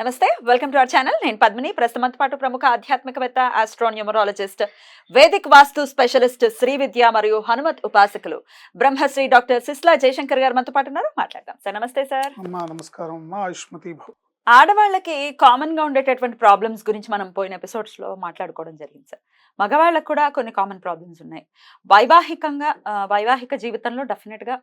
నమస్తే welcome to our channel. నేను పద్మిని. ప్రస్తుతంతో పాటు ప్రముఖ ఆధ్యాత్మికవేత్త astronumerologist Vedic vastu specialist Shri Vidya మరియు హనుమత్ ఉపాసకులు బ్రహ్మశ్రీ డాక్టర్ సిస్లా జయశంకర్ గారు మనతో పాటు ఉన్నారు. మాట్లాడదాం. సార్ నమస్తే సార్. అమ్మా నమస్కారం. అమ్మా ఆయుష్మతి ఆడవాళ్ళకి కామన్గా ఉండేటటువంటి ప్రాబ్లమ్స్ గురించి మనం పోయిన ఎపిసోడ్స్లో మాట్లాడుకోవడం జరిగింది సార్. మగవాళ్ళకు కూడా కొన్ని కామన్ ప్రాబ్లమ్స్ ఉన్నాయి. వైవాహికంగా వైవాహిక జీవితంలో డెఫినెట్గా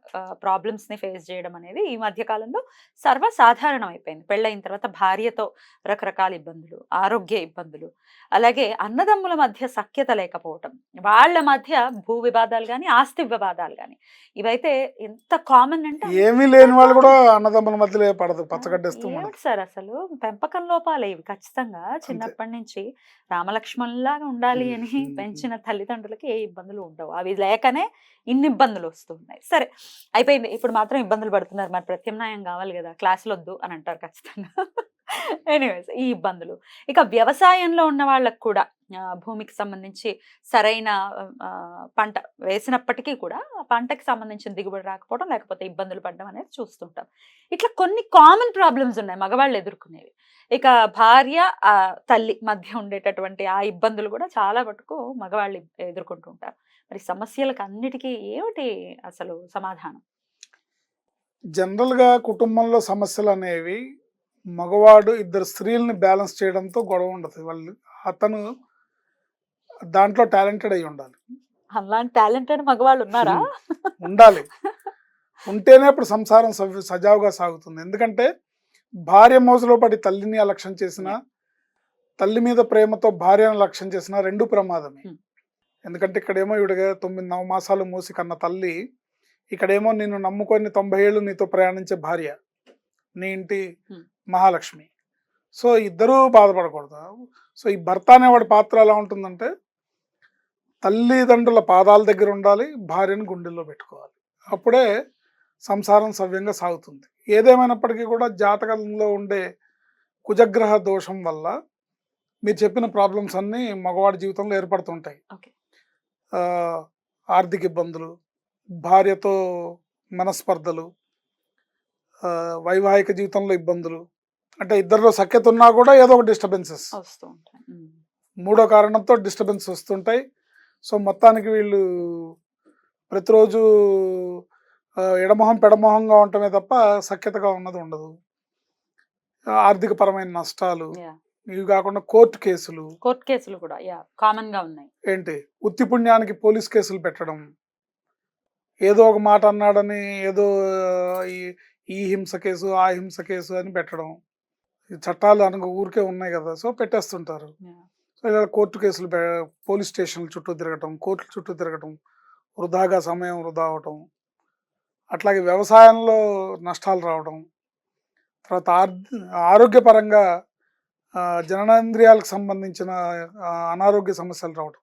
ప్రాబ్లమ్స్ని ఫేస్ చేయడం అనేది ఈ మధ్య కాలంలో సర్వసాధారణం అయిపోయింది పెళ్ళైన తర్వాత భార్యతో రకరకాల ఇబ్బందులు ఆరోగ్య ఇబ్బందులు అలాగే అన్నదమ్ముల మధ్య సఖ్యత లేకపోవటం వాళ్ళ మధ్య భూ వివాదాలు కానీ ఆస్తి వివాదాలు కానీ ఇవైతే ఎంత కామన్ అంటే ఏమీ లేని వాళ్ళు కూడా అన్నదమ్ముల మధ్యలో పడదు పచ్చగడ్డేస్తూ సార్ అసలు? పెంపకం లోపాలే ఇవి ఖచ్చితంగా చిన్నప్పటి నుంచి రామలక్ష్మణులాగా ఉండాలి అని మ్మ్. పెంచిన తల్లిదండ్రులకి ఏ ఇబ్బందులు ఉండవు. అవి లేకనే ఇన్ని ఇబ్బందులు వస్తున్నాయి. సరే అయిపోయింది. ఇప్పుడు మాత్రం ఇబ్బందులు పడుతున్నారు. మరి ప్రత్యామ్నాయం కావాలి కదా. క్లాసులు వద్దు అని అంటారు ఖచ్చితంగా. ఎనీవేస్ ఈ ఇబ్బందులు. ఇక వ్యవసాయంలో ఉన్న వాళ్ళకు కూడా భూమికి సంబంధించి సరైన పంట వేసినప్పటికీ కూడా పంటకి సంబంధించిన దిగుబడి రాకపోవడం లేకపోతే ఇబ్బందులు పడడం అనేది చూస్తుంటాం. ఇట్లా కొన్ని కామన్ ప్రాబ్లమ్స్ ఉన్నాయి మగవాళ్ళు ఎదుర్కొనేవి. ఇక భార్య తల్లి మధ్య ఉండేటటువంటి ఆ ఇబ్బందులు కూడా చాలా మటుకు మగవాళ్ళు ఎదుర్కొంటూ ఉంటారు. మరి సమస్యలకు అన్నిటికీ ఏమిటి అసలు సమాధానం? జనరల్గా కుటుంబంలో సమస్యలు అనేవి మగవాడు ఇద్దరు స్త్రీల్ని బ్యాలెన్స్ చేయడంతో గొడవ ఉండదు. వాళ్ళు అతను దాంట్లో టాలెంటెడ్ అయి ఉండాలి. అలాంటి టాలెంటెడ్ మగవాళ్ళు ఉన్నారా? ఉండాలి. ఉంటేనే అప్పుడు సంసారం సజావుగా సాగుతుంది. ఎందుకంటే భార్య మోజులో పడి తల్లిని అలక్ష్యం చేసిన తల్లి మీద ప్రేమతో భార్యను లక్ష్యం చేసిన రెండు ప్రమాదమే. ఎందుకంటే ఇక్కడేమో ఇవిడగా తొమ్మిది నవమాసాలు మూసి కన్న తల్లి ఇక్కడేమో నిన్ను నమ్ముకొని తొంభై ఏళ్ళు నీతో ప్రయాణించే భార్య నీ ఇంటి. మహాలక్ష్మి. సో ఇద్దరూ బాధపడకూడదు. సో ఈ భర్త అనేవాడి పాత్ర ఎలా ఉంటుందంటే తల్లిదండ్రుల పాదాల దగ్గర ఉండాలి భార్యను గుండెల్లో పెట్టుకోవాలి. అప్పుడే సంసారం సవ్యంగా సాగుతుంది. ఏదేమైనప్పటికీ కూడా జాతకంలో ఉండే కుజగ్రహ దోషం వల్ల మీరు చెప్పిన ప్రాబ్లమ్స్ అన్నీ మగవాడి జీవితంలో ఏర్పడుతుంటాయి. ఆర్థిక ఇబ్బందులు భార్యతో మనస్పర్ధలు వైవాహిక జీవితంలో ఇబ్బందులు. అంటే ఇద్దరిలో సఖ్యత ఉన్నా కూడా ఏదో ఒక డిస్టర్బెన్సెస్ వస్తూ ఉంటాయి. ఉమ్. మూడో కారణంతో డిస్టర్బెన్స్ వస్తుంటాయి. సో మొత్తానికి వీళ్ళు ప్రతిరోజు ఎడమొహం పెడమొహంగా ఉండటమే తప్ప సఖ్యతగా ఉన్నది ఉండదు. ఆర్థిక పరమైన నష్టాలు. ఇవి కాకుండా కోర్టు కేసులు. కోర్టు కేసులు కూడా కామన్గా ఉన్నాయి. ఏంటి? ఉత్తి పుణ్యానికి పోలీస్ కేసులు పెట్టడం. ఏదో ఒక మాట అన్నాడని ఏదో ఈ హింస కేసు ఆ హింస కేసు అని పెట్టడం. చట్టాలు అనగా ఊరికే ఉన్నాయి కదా సో పెట్టేస్తుంటారు. సో ఇలా కోర్టు కేసులు పోలీస్ స్టేషన్ల చుట్టూ తిరగటం కోర్టుల చుట్టూ తిరగటం వృధాగా సమయం వృధా అవటం అట్లాగే వ్యవసాయంలో నష్టాలు రావడం తర్వాత ఆర్ ఆరోగ్యపరంగా జననేంద్రియాలకు సంబంధించిన అనారోగ్య సమస్యలు రావడం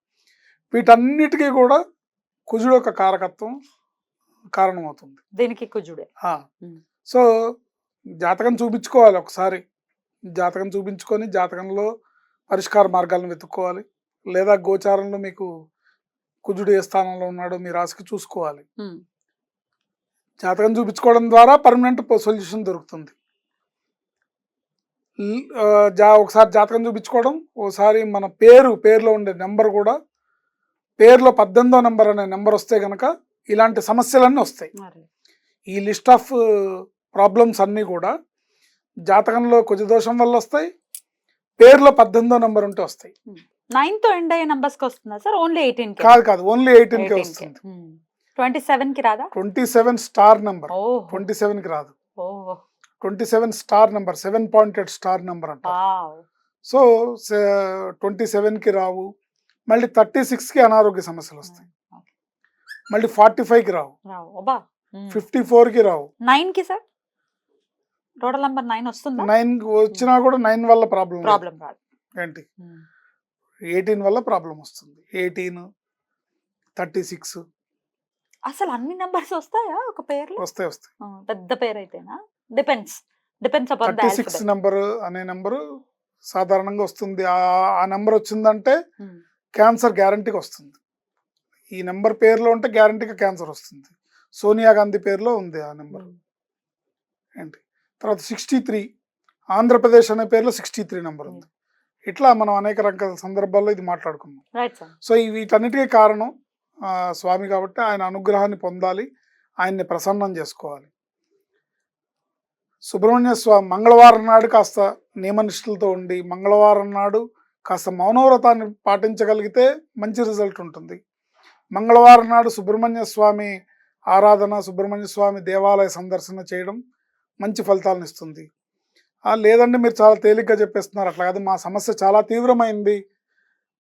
వీటన్నిటికీ కూడా కుజుడు యొక్క కారకత్వం కారణమవుతుంది. దీనికి కుజుడే. సో జాతకం చూపించుకోవాలి ఒకసారి. జాతకం చూపించుకొని జాతకంలో పరిష్కార మార్గాలను వెతుక్కోవాలి. లేదా గోచారంలో మీకు కుజుడు ఏ స్థానంలో ఉన్నాడో మీ రాశికి చూసుకోవాలి. జాతకం చూపించుకోవడం ద్వారా పర్మనెంట్ సొల్యూషన్ దొరుకుతుంది. జా ఒకసారి జాతకం చూపించుకోవడం ఒకసారి మన పేరు పేరులో ఉండే నెంబర్ కూడా పేరులో పద్దెనిమిదో నెంబర్ అనే నెంబర్ వస్తే గనక ఇలాంటి సమస్యలన్నీ వస్తాయి. ఈ లిస్ట్ ఆఫ్ ప్రాబ్లమ్స్ అన్నీ కూడా జాతకంలో కుజదోషం వల్ల వస్తాయి పేరులో పద్దెనిమిదో నెంబర్ ఉంటే వస్తాయి. నైన్తో ఎండ్ అయ్యే నంబర్స్కి వస్తుందా సార్? ఓన్లీ ఎయిటీన్ కాదు కాదు ఓన్లీ ఎయిటీన్కి వస్తుంది. ట్వంటీ సెవెన్కి రాదా? Twenty seven star number. Twenty సెవెన్కి రాదు twenty seven star number seven pointed star number అంట సో ట్వంటీ సెవెన్కి రావు. మళ్ళీ థర్టీ సిక్స్కి అనారోగ్య సమస్యలు వస్తాయి. మళ్ళీ ఫార్టీ ఫైవ్కి రావు. ఫిఫ్టీ ఫోర్కి రావు. నైన్కి సార్? టోటల్ నంబర్ నైన్ వస్తుందా? నైన్ వచ్చినా కూడా నైన్ వల్ల ప్రాబ్లం ప్రాబ్లం రాదు. ఏంటి? ఎయిటీన్ వల్ల ప్రాబ్లం వస్తుంది. Eighteen thirty six. అసలు అన్ని నంబర్స్ వస్తాయా ఒక పేర్లో? వస్తాయి వస్తాయి. పెద్ద పేరు అయితేనా depends depends thirty six number అనే నెంబరు సాధారణంగా వస్తుంది. ఆ- ఆ నెంబర్ వచ్చిందంటే క్యాన్సర్ గ్యారంటీగా వస్తుంది. ఈ నెంబర్ పేరులో ఉంటే గ్యారంటీగా క్యాన్సర్ వస్తుంది. సోనియా గాంధీ పేరులో ఉంది ఆ నెంబర్. ఏంటి? తర్వాత సిక్స్టీ త్రీ ఆంధ్రప్రదేశ్ అనే పేరులో సిక్స్టీ త్రీ నెంబర్ ఉంది. ఇట్లా మనం అనేక రకాల సందర్భాల్లో ఇది మాట్లాడుకున్నాం. సో వీటన్నిటికీ కారణం ఆ, స్వామి కాబట్టి ఆయన అనుగ్రహాన్ని పొందాలి ఆయన్ని ప్రసన్నం చేసుకోవాలి. సుబ్రహ్మణ్య స్వామి మంగళవారం నాడు కాస్త నియమనిష్టలతో ఉండి మంగళవారం నాడు కాస్త మౌనవ్రతాన్ని పాటించగలిగితే మంచి రిజల్ట్ ఉంటుంది. మంగళవారం నాడు సుబ్రహ్మణ్య స్వామి ఆరాధన సుబ్రహ్మణ్య స్వామి దేవాలయ సందర్శన చేయడం మంచి ఫలితాలను ఇస్తుంది. ఆ, లేదంటే మీరు చాలా తేలిగ్గా చెప్పేస్తున్నారు. అట్లా కాదు మా సమస్య చాలా తీవ్రమైంది.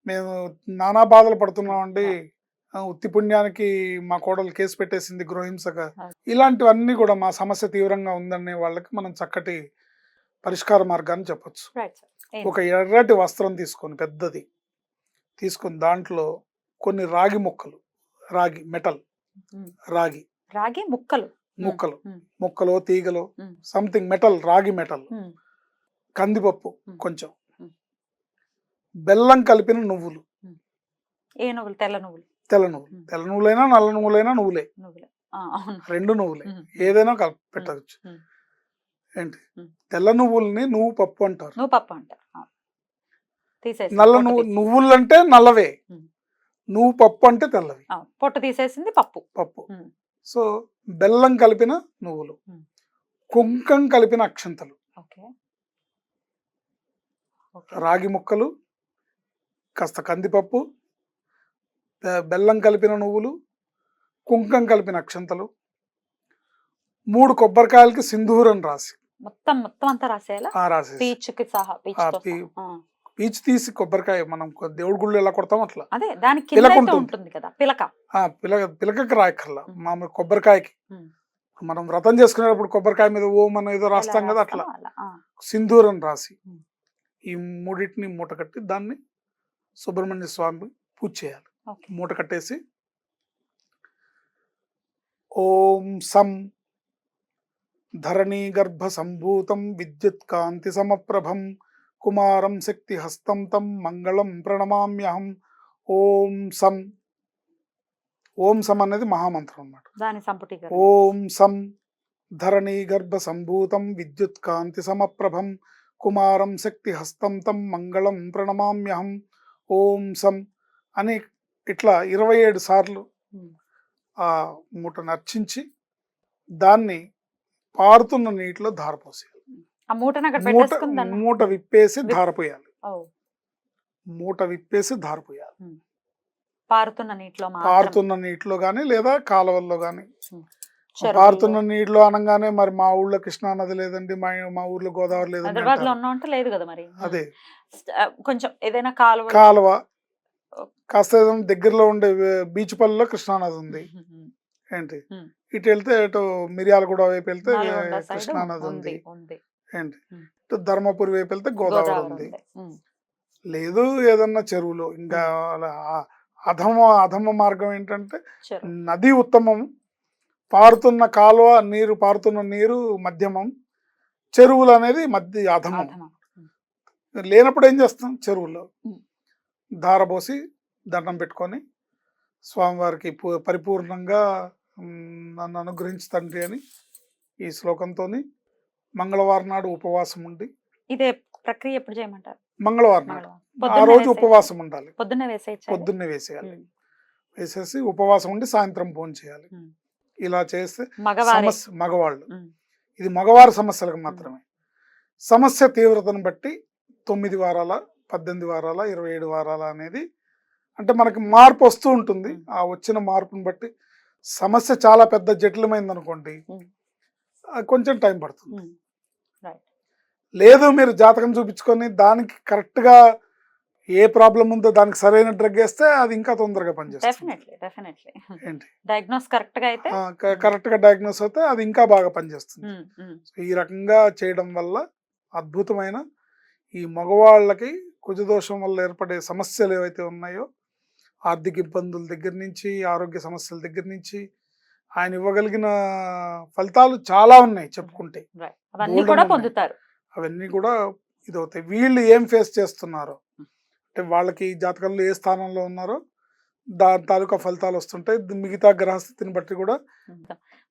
మేము నానా బాధలు పడుతున్నామండి. ఉత్తి పుణ్యానికి మా కోడలు కేసు పెట్టేసింది గృహహింసగా. ఇలాంటివన్నీ కూడా మా సమస్య తీవ్రంగా ఉందనే వాళ్ళకి మనం చక్కటి పరిష్కార మార్గాన్ని చెప్పొచ్చు. ఒక ఎర్రటి వస్త్రం తీసుకొని పెద్దది తీసుకొని దాంట్లో కొన్ని రాగి ముక్కలు రాగి మెటల్ రాగి. రాగి ముక్కలు. ముక్కలు. ముక్కలు తీగలు. సంథింగ్ మెటల్ రాగి మెటల్. కందిపప్పు. కొంచెం. బెల్లం కలిపిన నువ్వులు. ఏ నువ్వులు? తెల్ల నువ్వులు. తెల్ల నువ్వులు. తెల్ల నువ్వులైనా నల్ల నువ్వులైనా నువ్వులే. రెండు నువ్వులే. ఏదైనా కలిపి పెట్టచ్చు. ఏంటి. తెల్ల నువ్వుల్ని నువ్వు పప్పు అంటారు. నువ్వు పప్పు అంటారు నల్ల నువ్వు నువ్వులు అంటే నల్లవే. నువ్వు పప్పు అంటే తెల్లవి. పొట్టు తీసేసింది పప్పు. పప్పు. సో బెల్లం కలిపిన నువ్వులు. కుంకం కలిపిన అక్షంతలు. రాగి ముక్కలు కాస్త కందిపప్పు బెల్లం కలిపిన నువ్వులు కుంకం కలిపిన అక్షంతలు మూడు కొబ్బరికాయలకి సింధూరం రాసి. మొత్తం మొత్తం అంతా రాసేయాలా? రాసి పీచుకి సహా పీచ్ తీసి కొబ్బరికాయ మనం దేవుడి గుళ్ళు ఎలా కొడతాం అట్లా అదే దాని కింద పిలక ఉంటుంది. కదా పిలక ఆ పిలక పిలకకి రాయక్కర్లా మ్మ్. మామూలు కొబ్బరికాయకి. మనం వ్రతం చేసుకునేటప్పుడు కొబ్బరికాయ మీద ఓం అని ఏదో రాస్తాం కదా అట్లా. సింధూరం రాసి. ఈ మూడింటిని మూట కట్టి దాన్ని సుబ్రహ్మణ్య స్వామి పూజ చేయాలి మూట కట్టేసి ఓం సం ధరణీ గర్భ సంభూతం విద్యుత్ కాంతి సమప్రభం కుమారం శక్తి హస్తం తం మంగళం ప్రణమామ్యహం. ఓం సం. ఓం సం అనేది మహామంత్రం అన్నమాట. ఓం సం. ధరణీ గర్భ సంభూతం విద్యుత్ కాంతి సమప్రభం. కుమారం శక్తి హస్తం తం మంగళం ప్రణమామ్యహం. ఓం సం. అని ఇట్లా ఇరవై ఏడు సార్లు. ఆ మూటను అర్చించి దాన్ని పారుతున్న నీటిలో ధారపోసేయాలి. ఆ మూటను అక్కడ మూట విప్పేసి విప్- ధారపోయాలి. మూట విప్పేసి ధారపోయాలి. పారుతున్న నీటిలో పారుతున్న నీటిలో గాని లేదా కాలువల్లో గాని. చెరువుల్లో. పారుతున్న నీటిలో అనగానే మరి మా ఊళ్ళో కృష్ణా నది లేదండి మా మా ఊర్లో గోదావరి లేదండి హైదరాబాద్లో లేదు కదా మరి. అదే. కొంచెం ఏదైనా కాలువ కాలువ. కాస్త ఏదైనా దగ్గరలో ఉండే బీచ్ పల్లిలో కృష్ణా నది ఉంది. ఏంటి. ఇటు వెళ్తే ఇటు మిర్యాలగూడ వైపు వెళ్తే నల్గొండ side కృష్ణా నది ఉంది. ఉంది ఉంది. ఏంటి? ధర్మపురి వైపు వెళ్తే గోదావరి ఉంది. లేదు ఏదన్నా చెరువులో. ఇంకా అధమ అధమ మార్గం ఏంటంటే నది ఉత్తమం పారుతున్న కాలువ నీరు పారుతున్న నీరు మధ్యమం చెరువులు అనేది మధ్య అధమం. లేనప్పుడు ఏం చేస్తాం? చెరువులో. దారబోసి దండం పెట్టుకొని స్వామివారికి పు- పరిపూర్ణంగా నన్ను అనుగ్రహించు తండ్రి అని ఈ శ్లోకంతో మంగళవారం నాడు ఉపవాసం ఉండి ఇదే ప్రక్రియ ఎప్పుడు చేయమంటారు? మంగళవారం నాడు. ఆ రోజు ఉపవాసం ఉండాలి. పొద్దున్నే వేసేయచ్చు? పొద్దున్నే వేసేయాలి. వేసేసి ఉపవాసం ఉండి సాయంత్రం భోజనం చేయాలి. ఇలా చేస్తే సమస్య మగవాళ్ళు. ఇది మగవారి సమస్యలకు మాత్రమే. సమస్య తీవ్రతను బట్టి తొమ్మిది వారాల పద్దెనిమిది వారాల ఇరవై ఏడు వారాల అనేది అంటే మనకి మార్పు వస్తూ ఉంటుంది. ఆ వచ్చిన మార్పుని బట్టి సమస్య చాలా పెద్ద జటిలమైంది అనుకోండి. కొంచెం టైం పడుతుంది. లేదు మీరు జాతకం చూపించుకొని దానికి కరెక్ట్గా ఏ ప్రాబ్లం ఉందో దానికి సరైన డ్రగ్ వేస్తే అది ఇంకా తొందరగా పనిచేస్తుంది. డయాగ్నోస్ కరెక్ట్గా అయితే కరెక్ట్గా డయాగ్నోస్ అయితే అది ఇంకా బాగా పనిచేస్తుంది. ఈ రకంగా చేయడం వల్ల అద్భుతమైన ఈ మగవాళ్ళకి కుజదోషం వల్ల ఏర్పడే సమస్యలు ఏవైతే ఉన్నాయో ఆర్థిక ఇబ్బందుల దగ్గర నుంచి ఆరోగ్య సమస్యల దగ్గర నుంచి ఆయన ఇవ్వగలిగిన ఫలితాలు చాలా ఉన్నాయి చెప్పుకుంటే. అవన్నీ కూడా ఉన్నాయి. పొందుతారు. అవన్నీ కూడా ఇది అవుతాయి వీళ్ళు ఏం ఫేస్ చేస్తున్నారు? అంటే వాళ్ళకి జాతకంలో ఏ స్థానంలో ఉన్నారో దాని తాలూకా ఫలితాలు వస్తుంటాయి. మిగతా గ్రహస్థితిని బట్టి కూడా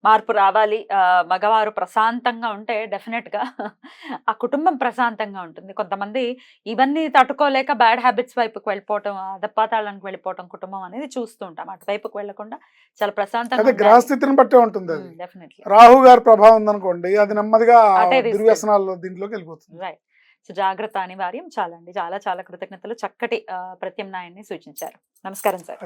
మార్పు రావాలి. ఆ, మగవారు ప్రశాంతంగా ఉంటే డెఫినెట్గా ఆ కుటుంబం ప్రశాంతంగా ఉంటుంది. కొంతమంది ఇవన్నీ తట్టుకోలేక బ్యాడ్ హ్యాబిట్స్ వైపుకి వెళ్ళిపోవటం అదపాతాళానికి వెళ్ళిపోవటం కుటుంబం అనేది చూస్తూ ఉంటాం. అటువైపుకి వెళ్ళకుండా చాలా ప్రశాంతంగా గ్రహస్థితిని బట్టే ఉంటుంది డెఫినెట్లీ. రాహు గారి ప్రభావం ఉందనుకోండి అది నెమ్మదిగా అటే. దుర్వ్యసనాల్లో దీంట్లోకి వెళ్ళిపోతుంది. రైట్. సో జాగ్రత్త అనివార్యం. చాలా అండి. చాలా చాలా కృతజ్ఞతలు. చక్కటి ప్రత్యామ్నాయాన్ని సూచించారు. నమస్కారం సార్.